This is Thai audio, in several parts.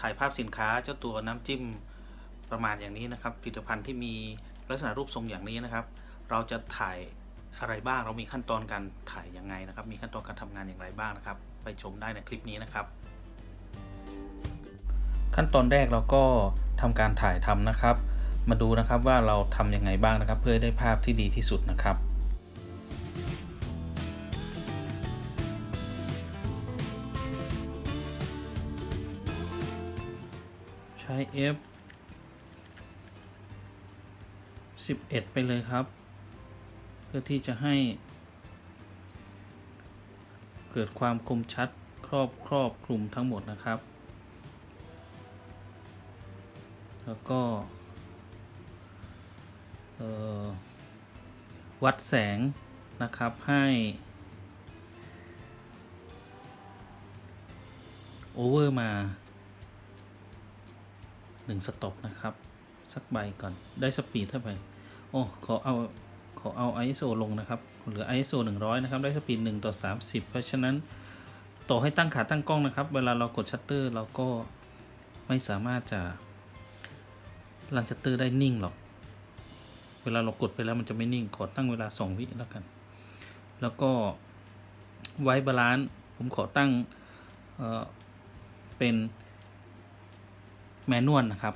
ถ่ายภาพสินค้าเจ้าตัวน้ำจิ้มประมาณอย่างนี้นะครับ ผลิตภัณฑ์ที่มีลักษณะรูปทรงอย่างนี้นะครับ เราจะถ่ายอะไรบ้างเรามีขั้นตอนการถ่ายยังไงนะครับ มีขั้นตอนการทำงานอย่างไรบ้างนะครับ ไปชมได้ในคลิปนี้นะครับ ขั้นตอนแรกเราก็ทำการถ่ายทำนะครับ มาดูนะครับว่าเราทำยังไงบ้างนะครับ เพื่อได้ภาพที่ดีที่สุดนะครับ ช้ F 11 ไปเลยครับ เพื่อที่จะให้ เกิดความคมชัดครอบครอบคลุมทั้งหมดนะครับ แล้วก็วัดแสงนะครับให้โอเวอร์มา 1สต็อปนะครับ สักใบก่อนได้สปีดเท่าไหร่โอ้ขอเอาขอเอา ISO ลงนะครับเหลือ ISO 100 นะครับ ได้สปีด1ต่อ 30 เพราะฉะนั้นต่อให้ตั้งขาตั้งกล้องนะครับ เวลาเรากดชัตเตอร์เราก็ไม่สามารถจะรันชัตเตอร์ได้นิ่งหรอก เวลาเรากดไปแล้วมันจะไม่นิ่ง ขอตั้งเวลา 2 วิแล้วกัน แล้วก็ไว้บาลานซ์ผมขอตั้งเอ่อเป็น แมนนวลนะครับ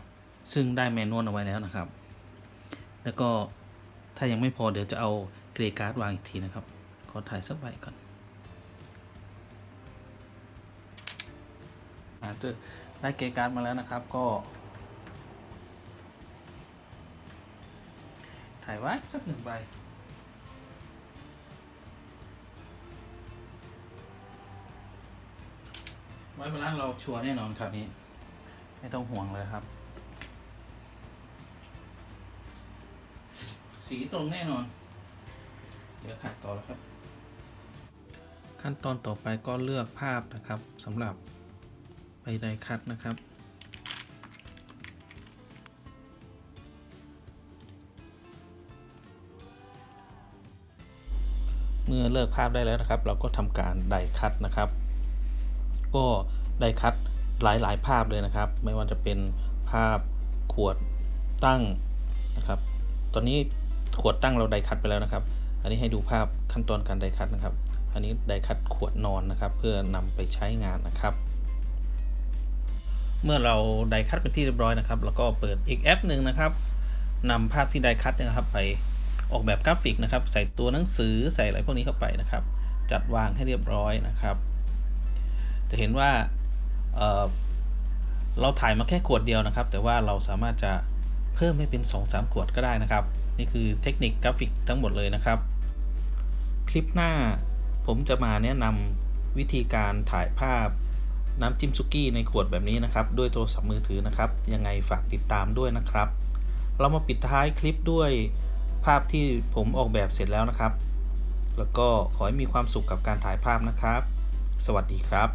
ซึ่งได้แมนนวลเอาไว้แล้วนะครับ แล้วก็ถ้ายังไม่พอเดี๋ยวจะเอาเกรการ์ดวางอีกทีนะครับ ขอถ่ายสักใบก่อนอาจจะได้เกรการ์ดมาแล้วนะครับ ก็ ถ่ายไว้สักหนึ่งใบไว้เวลาเราชัวร์แน่นอนครับนี้ ไม่ต้องห่วงเลยครับ สีตรงแน่นอน เดี๋ยวถ่ายต่อแล้วครับ ขั้นตอนต่อไปก็เลือกภาพนะครับสำหรับใบไดคัดนะครับเมื่อเลือกภาพได้แล้วนะครับ เราก็ทำการไดคัดนะครับ ก็ไดคัด หลายๆ ภาพเลยนะครับ ไม่ว่าจะเป็นภาพขวดตั้งนะครับ ตอนนี้ขวดตั้งเราไดคัดไปแล้วนะครับ อันนี้ให้ดูภาพขั้นตอนการไดคัดนะครับ อันนี้ไดคัดขวดนอนนะครับ เพื่อนำไปใช้งานนะครับ เมื่อเราไดคัดเป็นที่เรียบร้อยนะครับ แล้วก็เปิดอีกแอปหนึ่งนะครับนำภาพที่ไดคัดนะครับ ไปออกแบบกราฟิกนะครับ ใส่ตัวหนังสือใส่อะไรพวกนี้เข้าไปนะครับ จัดวางให้เรียบร้อยนะครับ จะเห็นว่า เราถ่ายมาแค่ขวดเดียวนะครับ แต่ว่าเราสามารถจะเพิ่มให้เป็น 2-3 ขวดก็ได้นะครับ นี่คือเทคนิคกราฟิกทั้งหมดเลยนะครับ คลิปหน้าผมจะมาแนะนำวิธีการถ่ายภาพน้ำจิ้มซุกี้ในขวดแบบนี้นะครับ ด้วยโทรศัพท์มือถือนะครับ ยังไงฝากติดตามด้วยนะครับ เรามาปิดท้ายคลิปด้วยภาพที่ผมออกแบบเสร็จแล้วนะครับ แล้วก็ขอให้มีความสุขกับการถ่ายภาพนะครับ สวัสดีครับ